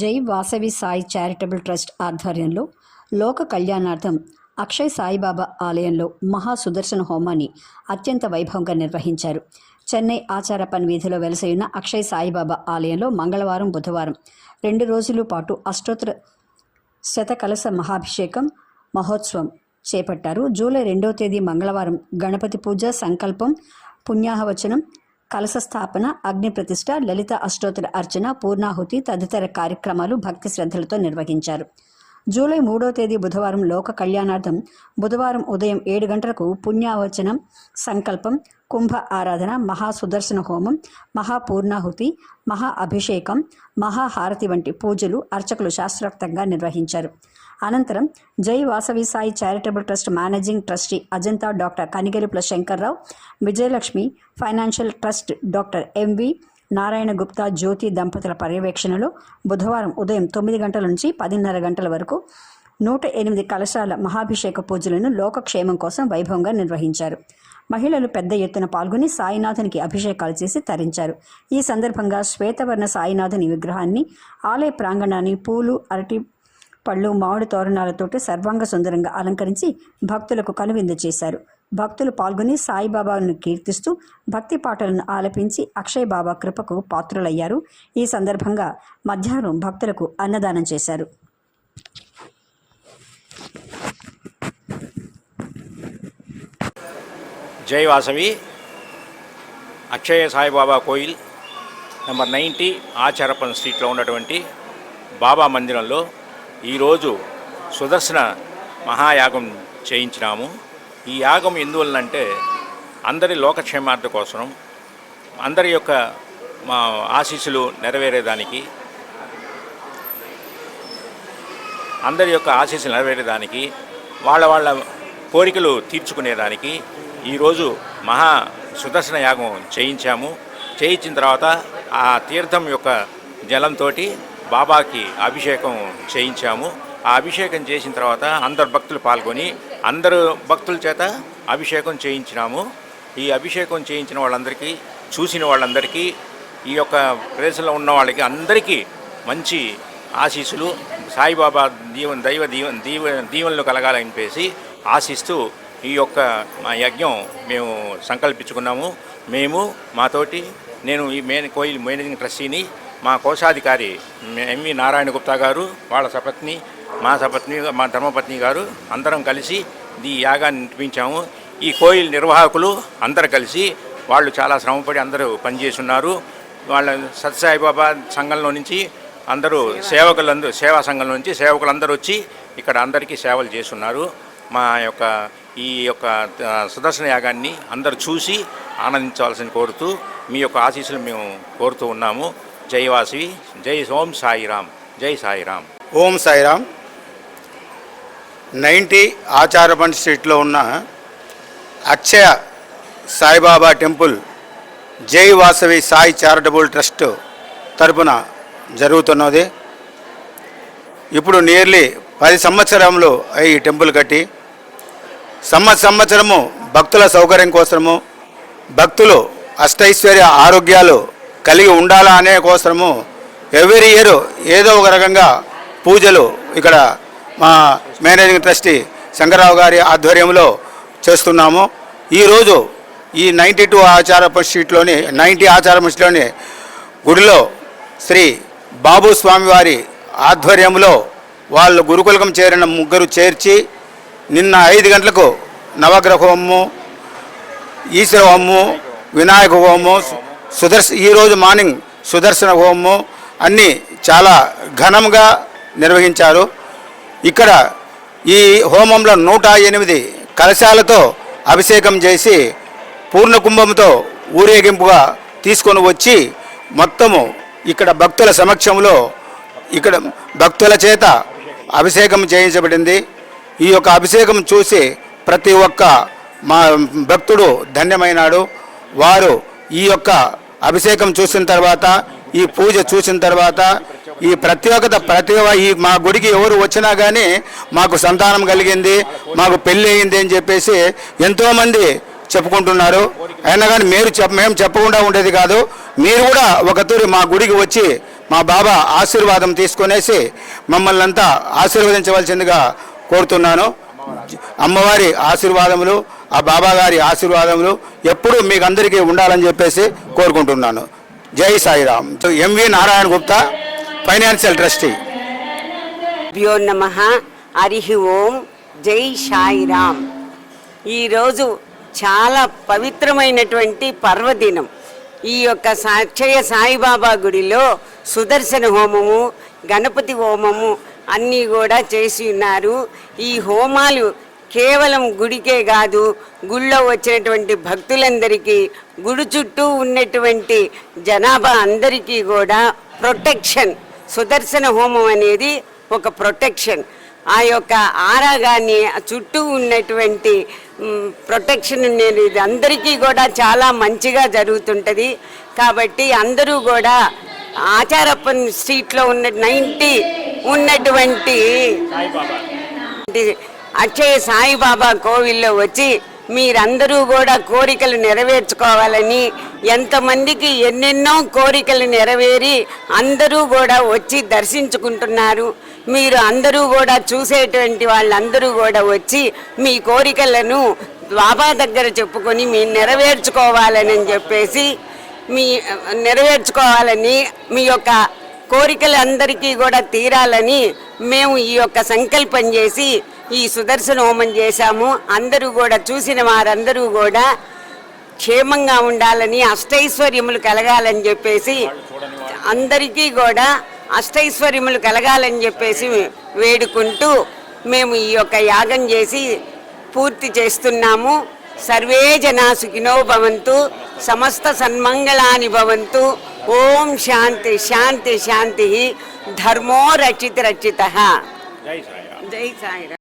జై Vasavi Sai charitable trust ఆధ్వర్యంలో లోక కళ్యాణార్థం అక్షయ్ సాయిబాబా ఆలయంలో మహా సుదర్శన హోమాన్ని అత్యంత వైభవంగా నిర్వహించారు. చెన్నై ఆచారపన్ వీధిలో వెలసైన అక్షయ్ సాయిబాబా ఆలయంలో మంగళవారం బుధవారం రెండు రోజుల పాటు అష్టోత్తర శతకలశ మహాభిషేకం మహోత్సవం చేపట్టారు. జూలై రెండవ తేదీ మంగళవారం గణపతి పూజ సంకల్పం పుణ్యాహవచనం కలశ స్థాపన అగ్ని ప్రతిష్ట లలిత అష్టోత్తర అర్చన పూర్ణాహుతి తదితర కార్యక్రమాలు భక్తి శ్రద్ధలతో నిర్వహించారు. జూలై మూడో తేదీ బుధవారం లోక కళ్యాణార్థం బుధవారం ఉదయం ఏడు గంటలకు పుణ్యావచనం సంకల్పం కుంభ ఆరాధన మహా సుదర్శన హోమం మహా పూర్ణాహుతి మహా అభిషేకం మహాహారతి వంటి పూజలు అర్చకులు శాస్త్రోక్తంగా నిర్వహించారు. అనంతరం జై Vasavi Sai charitable trust managing trustee Ajanta doctor Kanigelupula Shankar Rao Vijayalakshmi financial trust doctor M V Narayana Gupta Jyothi దంపతుల పర్యవేక్షణలో బుధవారం ఉదయం తొమ్మిది గంటల నుంచి పదిన్నర గంటల వరకు నూట ఎనిమిది కలశాల మహాభిషేక పూజలను లోకక్షేమం కోసం వైభవంగా నిర్వహించారు. మహిళలు పెద్ద ఎత్తున పాల్గొని సాయినాథునికి అభిషేకాలు చేసి తరించారు. ఈ సందర్భంగా శ్వేతవర్ణ సాయినాథుని విగ్రహాన్ని ఆలయ ప్రాంగణాన్ని పూలు అరటి పళ్ళు మామిడి తోరణాలతోటి సర్వాంగ సుందరంగా అలంకరించి భక్తులకు కనువిందు చేశారు. భక్తులు పాల్గొని సాయిబాబాను కీర్తిస్తూ భక్తి పాటలను ఆలపించి అక్షయ్ బాబా కృపకు పాత్రులయ్యారు. ఈ సందర్భంగా మధ్యాహ్నం భక్తులకు అన్నదానం చేశారు. జై వాసవి. అక్షయ సాయిబాబా కోయిల్ నెంబర్ నైంటీ ఆచారపన్ స్ట్రీట్లో ఉన్నటువంటి బాబా మందిరంలో ఈరోజు సుదర్శన మహాయాగం చేయించినాము. ఈ యాగం ఎందువల్లంటే అందరి లోకక్షేమార్థ కోసం అందరి యొక్క మా ఆశీస్సులు నెరవేరేదానికి అందరి యొక్క ఆశీస్సులు నెరవేరేదానికి వాళ్ళ వాళ్ళ కోరికలు తీర్చుకునేదానికి ఈరోజు మహా సుదర్శన యాగం చేయించాము. చేయించిన తర్వాత ఆ తీర్థం యొక్క జలంతో బాబాకి అభిషేకం చేయించాము. ఆ అభిషేకం చేసిన తర్వాత అందరు భక్తులు పాల్గొని అందరు భక్తుల చేత అభిషేకం చేయించినాము. ఈ అభిషేకం చేయించిన వాళ్ళందరికీ చూసిన వాళ్ళందరికీ ఈ యొక్క ప్రదేశంలో ఉన్న వాళ్ళకి అందరికీ మంచి ఆశీస్సులు సాయిబాబా దీవెన దైవ దీవ దీవ దీవెనలు కలగాలని చెప్పేసి ఆశిస్తూ ఈ యొక్క మా యజ్ఞం మేము సంకల్పించుకున్నాము. మేము మాతోటి నేను ఈ మేన కోయిల్ మేనేజింగ్ ట్రస్టీని మా కోశాధికారి ఎంవి నారాయణ గుప్తా గారు వాళ్ళ సపత్ని మా సపత్ని మా ధర్మపత్ని గారు అందరం కలిసి ఈ యాగాన్ని నిర్మించాము. ఈ కోయిల్ నిర్వాహకులు అందరు కలిసి వాళ్ళు చాలా శ్రమపడి అందరూ పనిచేస్తున్నారు వాళ్ళ సత్యసాయిబాబా సంఘంలో నుంచి అందరూ సేవకులందరూ సేవా సంఘం నుంచి సేవకులందరూ వచ్చి ఇక్కడ అందరికీ సేవలు చేస్తున్నారు. మా యొక్క ఈ యొక్క సుదర్శన యాగాన్ని అందరూ చూసి ఆనందించవలసిన కోరుతూ మీ యొక్క ఆశీస్సులు మేము కోరుతూ ఉన్నాము. జై వాసవి జై ఓం సాయిరామ్ జై సాయిరామ్. ఓం సాయిరామ్. నైంటీ ఆచారబండ్ స్ట్రీట్లో ఉన్న అక్షయ సాయిబాబా టెంపుల్ జై వాసవి సాయి చారిటబుల్ ట్రస్ట్ తరపున జరుగుతున్నది. ఇప్పుడు నియర్లీ పది సంవత్సరంలో ఈ టెంపుల్ కట్టి సంవత్ సంవత్సరము భక్తుల సౌకర్యం కోసము భక్తులు అష్టైశ్వర్య ఆరోగ్యాలు కలిగి ఉండాలా అనే కోసము ఎవ్రీ ఇయర్ ఏదో ఒక రకంగా పూజలు ఇక్కడ మా మేనేజింగ్ ట్రస్టీ శంకరరావు గారి ఆధ్వర్యంలో చేస్తున్నాము. ఈరోజు ఈ నైంటీ టూ ఆచార స్ట్రీట్లోని నైంటీ ఆచార స్ట్రీట్లోని గుడిలో శ్రీ బాబు స్వామివారి ఆధ్వర్యంలో వాళ్ళు గురుకులకం చేరిన ముగ్గురు చేర్చి నిన్న ఐదు గంటలకు నవగ్రహ హోమము ఈశ్వర హోమము వినాయక హోమము సుదర్శ ఈరోజు మార్నింగ్ సుదర్శన హోమము అన్నీ చాలా ఘనంగా నిర్వహించారు. ఇక్కడ ఈ హోమంలో నూట ఎనిమిది కలశాలతో అభిషేకం చేసి పూర్ణ కుంభంతో ఊరేగింపుగా తీసుకొని వచ్చి మొత్తము ఇక్కడ భక్తుల సమక్షంలో ఇక్కడ భక్తుల చేత అభిషేకం చేయించబడింది. ఈ యొక్క అభిషేకం చూసి ప్రతి ఒక్క మా భక్తుడు ధన్యమైనాడు. వారు ఈ యొక్క అభిషేకం చూసిన తర్వాత ఈ పూజ చూసిన తర్వాత ఈ ప్రత్యేకత ప్రతి ఈ మా గుడికి ఎవరు వచ్చినా కానీ మాకు సంతానం కలిగింది మాకు పెళ్ళి అయింది అని చెప్పేసి ఎంతోమంది చెప్పుకుంటున్నారు. అయినా కానీ మీరు చెప్ మేము చెప్పకుండా ఉండేది కాదు. మీరు కూడా ఒకతూరి మా గుడికి వచ్చి మా బాబా ఆశీర్వాదం తీసుకునేసి మమ్మల్ని అంతా ఆశీర్వదించవలసిందిగా కోరుతున్నాను. అమ్మవారి ఆశీర్వాదములు ఆ బాబాగారి ఆశీర్వాదములు ఎప్పుడూ మీకు అందరికీ ఉండాలని చెప్పేసి కోరుకుంటున్నాను. జై Sairam. M V Narayana Gupta financial trustee. భ్యో నమ. హరి ఓం. జై సాయిరామ్. ఈరోజు చాలా పవిత్రమైనటువంటి పర్వదినం. ఈ యొక్క సాక్షయ సాయిబాబా గుడిలో సుదర్శన హోమము గణపతి హోమము అన్నీ కూడా చేసి ఉన్నారు. ఈ హోమాలు కేవలం గుడికే కాదు గుళ్ళో వచ్చినటువంటి భక్తులందరికీ గుడి చుట్టూ ఉన్నటువంటి జనాభా అందరికీ కూడా ప్రొటెక్షన్ సుదర్శన హోమం అనేది ఒక ప్రొటెక్షన్. ఆ యొక్క ఆరాగాన్ని చుట్టూ ఉన్నటువంటి ప్రొటెక్షన్ అనేది అందరికీ కూడా చాలా మంచిగా జరుగుతుంటుంది. కాబట్టి అందరూ కూడా ఆచారప్పన్ స్ట్రీట్లో ఉన్న నైంటీ ఉన్నటువంటి అక్షయ సాయిబాబా కోవిల్లో వచ్చి మీరందరూ కూడా కోరికలు నెరవేర్చుకోవాలని ఎంతమందికి ఎన్నెన్నో కోరికలు నెరవేరి అందరూ కూడా వచ్చి దర్శించుకుంటున్నారు. మీరు అందరూ కూడా చూసేటువంటి వాళ్ళందరూ కూడా వచ్చి మీ కోరికలను బాబా దగ్గర చెప్పుకొని మీ నెరవేర్చుకోవాలని చెప్పేసి మీ నెరవేర్చుకోవాలని మీ యొక్క కోరికలందరికీ కూడా తీరాలని మేము ఈ యొక్క సంకల్పం చేసి ఈ సుదర్శన హోమం చేశాము. అందరూ కూడా చూసిన వారందరూ కూడా క్షేమంగా ఉండాలని అష్టైశ్వర్యములు కలగాలని చెప్పేసి అందరికీ కూడా అష్టైశ్వర్యములు కలగాలని చెప్పేసి వేడుకుంటూ మేము ఈ యొక్క యాగం చేసి పూర్తి చేస్తున్నాము. సర్వే జనా సుఖినో భవంతు సమస్త సన్మంగళాని భవంతు. ఓం శాంతి శాంతి శాంతి. ధర్మో రక్షిత రక్షిత జై సాయిరామ్.